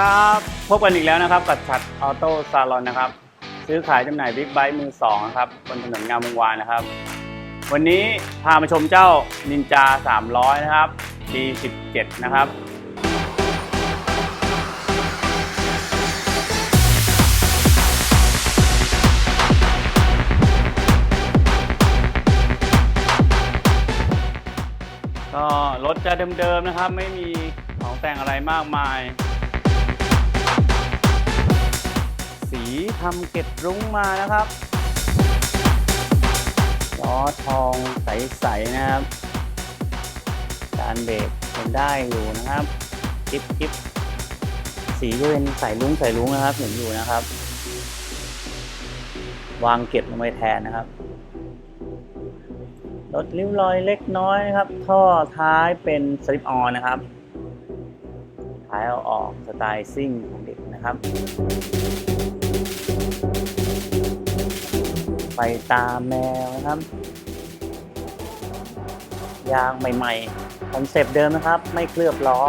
ครับ พบกันอีกแล้วนะครับกับชัดออโต้ซาลอนนะครับ ซื้อขายจำหน่ายบิ๊กไบค์มือสองนะครับบนถนนงามวงวานนะครับ วันนี้พามาชมเจ้านินจา 300 นะครับปี17 นะครับก็รถจะเดิมๆนะครับ ไม่มีของแต่งอะไรมากมาย ทำเกล็ดรุ้งมานะครับล้อทองใสๆนะครับการเบรกเป็นได้อยู่นะครับกิ๊บกิ๊บสีก็เป็นใสรุ้งใสรุ้งนะครับเห็นอยู่นะครับ วางเกล็ดลงไปแทนนะครับรถริ้วรอยเล็กน้อยนะครับ ท่อท้ายเป็นสลิปออนนะครับท้ายเอาออกสไตล์ซิ่งของเด็กนะครับ ฟตาแมวนะครับ ยางใหม่ๆคอนเซปต์เดิมนะครับ ไม่เคลือบล้อ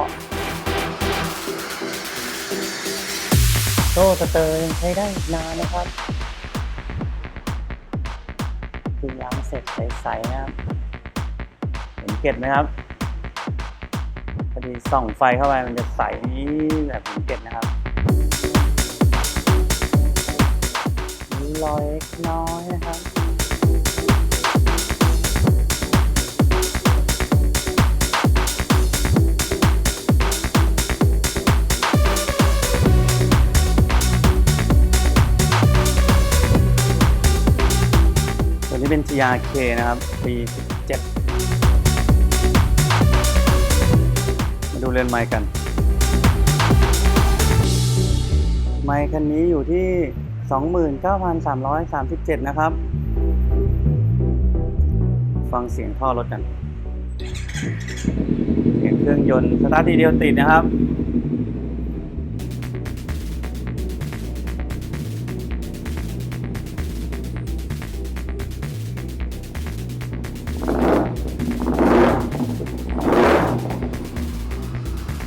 โซ่สเตอร์ยังใช้ได้นานนะครับคือล้างเสร็จใสๆนะครับ เห็นเกล็ดไหมครับพอดีส่องไฟเข้าไปมันจะใสแบบเห็นเกล็ดนะครับ มีรอยเล็กน้อยนะครับตัวนี้เป็น TRK นะครับ ปี17มาดูเรือนไมค์กัน ไมค์คันนี้อยู่ที่ 29,337 นะครับ ฟังเสียงท่อรถกันเสียงเครื่องยนต์สตาร์ททีเดียวติดนะครับ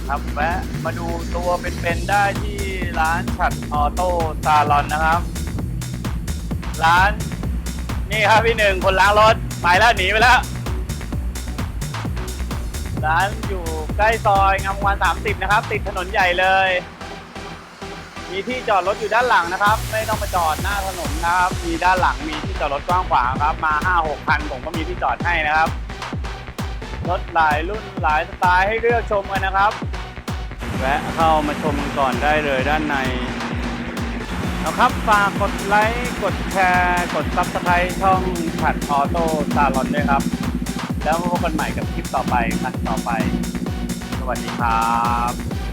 ครับแวะมาดูตัวเป็นๆได้ที่ ร้านฉัดออโต้ซาลอนนะครับ ร้านนี่ครับพี่หนึ่งคนล้างรถไปแล้วหนีไปแล้ว ร้านอยู่ใกล้ซอยงามวงวาน30 นะครับ ติดถนนใหญ่เลย มีที่จอดรถอยู่ด้านหลังนะครับ ไม่ต้องมาจอดหน้าถนนนะครับ มีด้านหลังมีที่จอดรถกว้างขวางครับ มา 5-6คันผมก็มีที่จอดให้นะครับ รถหลายรุ่นหลายสไตล์ให้เลือกชมกันนะครับ แวะเข้ามาชมกันก่อนได้เลยด้านในนะครับฝากกดไลค์ กดแชร์ กด Subscribe ช่องผัดออโต้ซาลอนด้วยครับ แล้วพบกันใหม่กับคลิปต่อไปคันต่อไป สวัสดีครับ